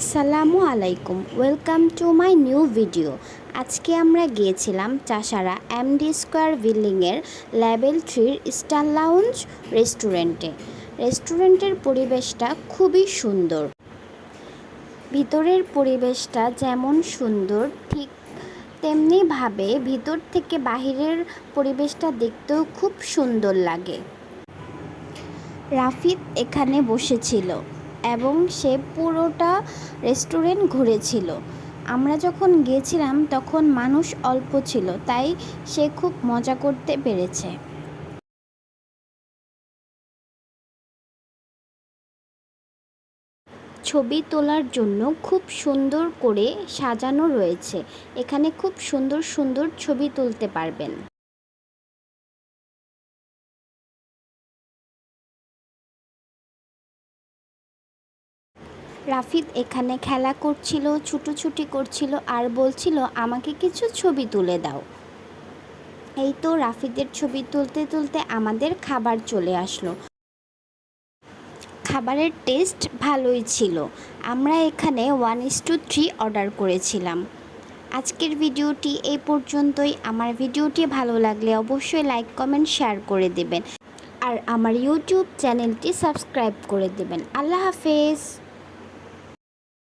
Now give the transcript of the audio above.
আসসালামু আলাইকুম welcome to my new video আজকে আমরা গিয়েছিলাম চাষারা এমডি স্কোয়ার বিল্ডিংয়ের লেভেল থ্রির স্টার লাউঞ্জ রেস্টুরেন্টে রেস্টুরেন্টের পরিবেশটা খুবই সুন্দর। ভিতরের পরিবেশটা যেমন সুন্দর, ঠিক তেমনিভাবে ভিতর থেকে বাহিরের পরিবেশটা দেখতেও খুব সুন্দর লাগে। রাফিদ এখানে বসেছিল। এবং সে পুরোটা রেস্টুরেন্ট ঘুরেছিল। আমরা যখন গিয়েছিলাম, তখন মানুষ অল্প ছিল, তাই সে খুব মজা করতে পেরেছে। ছবি তোলার জন্য খুব সুন্দর করে সাজানো রয়েছে। এখানে খুব সুন্দর সুন্দর ছবি তুলতে পারবেন। রাফিদ এখানে খেলা করছিল, ছুটোছুটি করছিল আর বলছিল, আমাকে কিছু ছবি তুলে দাও। এই তো রাফিদের ছবি তুলতে তুলতে আমাদের খাবার চলে আসলো। খাবারের টেস্ট ভালোই ছিল। আমরা এখানে one is to three order করেছিলাম। আজকের ভিডিওটি এই পর্যন্তই। আমার ভিডিওটি ভালো লাগলে অবশ্যই লাইক কমেন্ট শেয়ার করে দেবেন। আর আমার ইউটিউব চ্যানেলটি সাবস্ক্রাইব করে দেবেন। আল্লাহ হাফেজ।